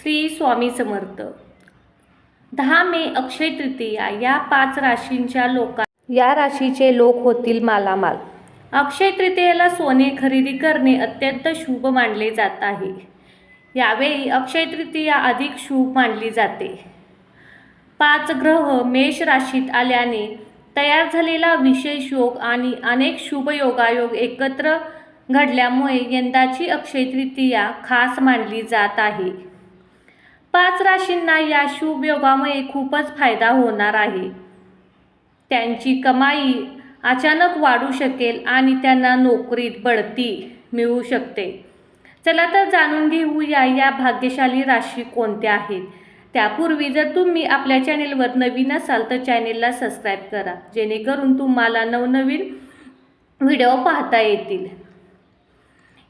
श्री स्वामी समर्थ. दहा मे अक्षय तृतीया या पाच राशींच्या लोका या राशीचे लोक होतील मालामाल. अक्षय तृतीयेला सोने खरेदी करणे अत्यंत शुभ मानले जात आहे. यावेळी अक्षय तृतीया अधिक शुभ मानली जाते. पाच ग्रह मेष राशीत आल्याने तयार झालेला विशेष योग आणि अनेक शुभ योगायोग एकत्र घडल्यामुळे यंदाची अक्षय तृतीया खास मानली जात आहे. पाच राशींना या शुभ योगामुळे खूपच फायदा होणार आहे. त्यांची कमाई अचानक वाढू शकेल आणि त्यांना नोकरीत बढती मिळू शकते. चला तर जाणून घेऊया या भाग्यशाली राशी कोणत्या आहेत. त्यापूर्वी जर तुम्ही आपल्या चॅनेलवर नवीन असाल तर चॅनेलला सबस्क्राईब करा जेणेकरून तुम्हाला नवनवीन व्हिडिओ पाहता येतील.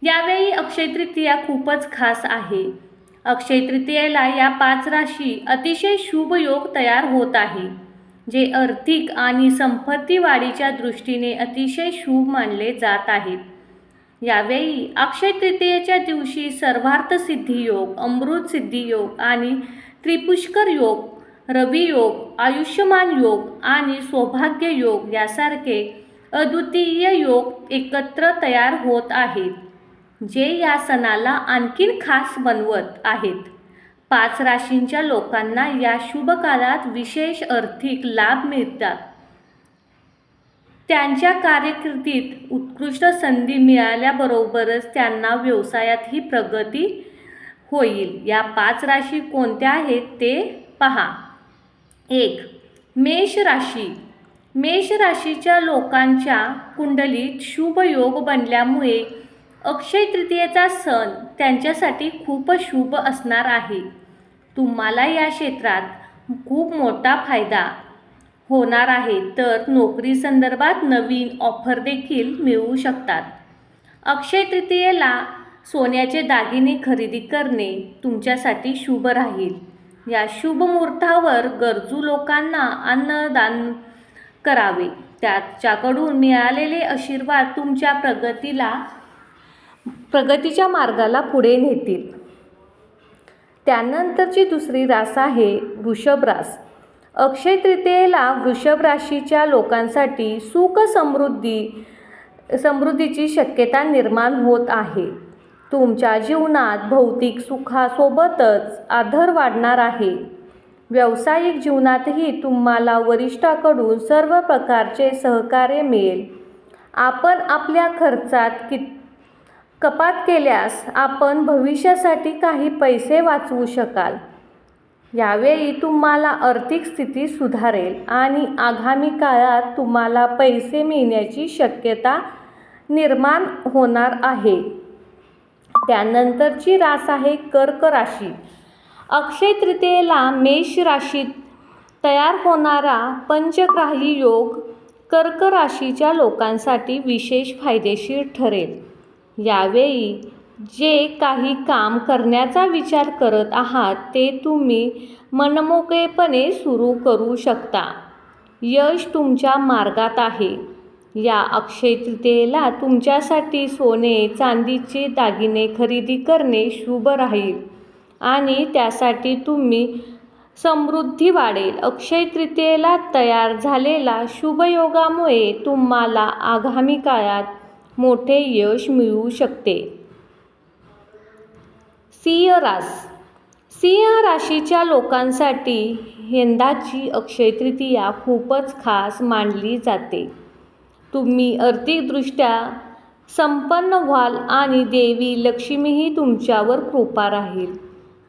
यावेळी अक्षय तृतीया खूपच खास आहे. अक्षय तृतीयेला या पाच राशी अतिशय शुभ योग तयार होत आहे जे आर्थिक आणि संपत्ती वाढीच्या दृष्टीने अतिशय शुभ मानले जात आहेत. यावेळी अक्षय तृतीयेच्या दिवशी सर्वार्थ सिद्धी योग अमृत सिद्धी योग आणि त्रिपुष्कर योग रवी योग आयुष्यमान योग आणि सौभाग्य योग यासारखे अद्वितीय योग एकत्र तयार होत आहेत. जे या सणाला आणखीन खास बनवत आहेत. पाच राशींच्या लोकांना या शुभ काळात विशेष आर्थिक लाभ मिळतात. त्यांच्या कारकिर्दीत उत्कृष्ट संधी मिळाल्याबरोबरच त्यांना व्यवसायातही प्रगती होईल. या पाच राशी कोणत्या आहेत ते पहा. एक मेष राशी. मेष राशीच्या लोकांच्या कुंडलीत शुभ योग बनल्यामुळे अक्षय तृतीयेचा सण त्यांच्यासाठी खूप शुभ असणार आहे. तुम्हाला या क्षेत्रात खूप मोठा फायदा होणार आहे तर नोकरी संदर्भात नवीन ऑफर देखील मिळू शकतात. अक्षय तृतीयेला सोन्याचे दागिने खरेदी करणे तुमच्यासाठी शुभ राहील. या शुभ मुहूर्तावर गरजू लोकांना अन्नदान करावे. त्याच्याकडून मिळालेले आशीर्वाद तुमच्या प्रगतीला प्रगतीच्या मार्गाला पुढे नेतील. त्यानंतरची दुसरी रास आहे वृषभ रास. अक्षय तृतीयेला वृषभ राशीच्या लोकांसाठी सुख समृद्धी समृद्धीची शक्यता निर्माण होत आहे. तुमच्या जीवनात भौतिक सुखासोबतच आदर वाढणार आहे. व्यावसायिक जीवनातही तुम्हाला वरिष्ठाकडून सर्व प्रकारचे सहकार्य मिळेल. आपण आपल्या खर्चात कित कपात केल्यास आपण भविष्यासाठी काही पैसे वाचवू शकाल. यावेळी तुम्हाला आर्थिक स्थिती सुधारेल आणि आगामी काळात तुम्हाला पैसे मिळण्याची शक्यता निर्माण होणार आहे. त्यानंतरची रास आहे कर्क राशी. अक्षय तृतीयेला मेष राशीत तयार होणारा पंचग्राही योग कर्क राशीच्या लोकांसाठी विशेष फायदेशीर ठरेल. यावेळी जे काही काम करण्याचा विचार करत आहात ते तुम्ही मनमोकळेपणे सुरू करू शकता. यश तुमच्या मार्गात आहे. या अक्षय तृतीयेला तुमच्यासाठी सोने चांदीचे दागिने खरेदी करणे शुभ राहील आणि त्यासाठी तुम्ही समृद्धी वाढेल. अक्षय तृतीयेला तयार झालेला शुभयोगामुळे तुम्हाला आगामी काळात मोठे यश मिळू शकते. सिंह रास सिंह राशीच्या लोकांसाठी यंदाची अक्षय तृतीया खूपच खास मानली जाते. तुम्ही आर्थिकदृष्ट्या संपन्न व्हाल आणि देवी लक्ष्मीही तुमच्यावर कृपा राहील.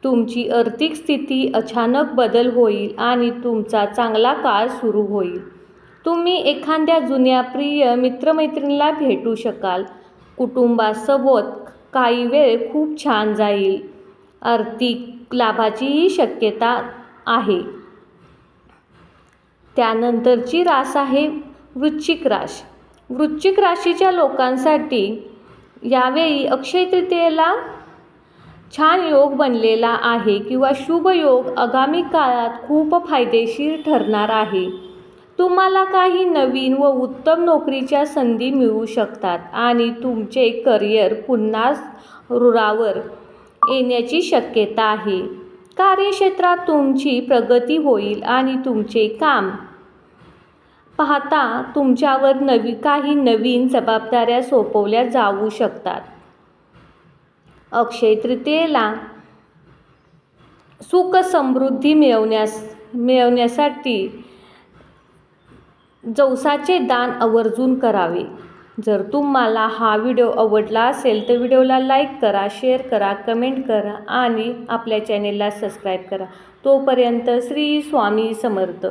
तुमची आर्थिक स्थिती अचानक बदल होईल आणि तुमचा चांगला काळ सुरू होईल. तुम्ही एखाद्या जुन्या प्रिय मित्रमैत्रिणीला भेटू शकाल. कुटुंबासोबत काही वेळ खूप छान जाईल. आर्थिक लाभाचीही शक्यता आहे. त्यानंतरची रास आहे वृश्चिक राश. वृश्चिक राशीच्या लोकांसाठी यावेळी अक्षय तृतीयेला छान योग बनलेला आहे किंवा शुभ योग आगामी काळात खूप फायदेशीर ठरणार आहे. तुम्हाला काही नवीन व उत्तम नोकरीच्या संधी मिळू शकतात आणि तुमचे करिअर पुन्हा रुळावर येण्याची शक्यता आहे. कार्यक्षेत्रात तुमची प्रगती होईल आणि तुमचे काम पाहता तुमच्यावर नवी काही नवीन जबाबदाऱ्या सोपवल्या जाऊ शकतात. अक्षय तृतीयेला सुख समृद्धी मिळवण्यास मिळवण्यासाठी जवसाचे दान आवर्जून करावे. जर तुम्हाला हा व्हिडिओ आवडला असेल तर व्हिडिओला लाईक करा शेअर करा कमेंट करा आणि आपल्या चॅनेलला सबस्क्राईब करा. तोपर्यंत श्री स्वामी समर्थ.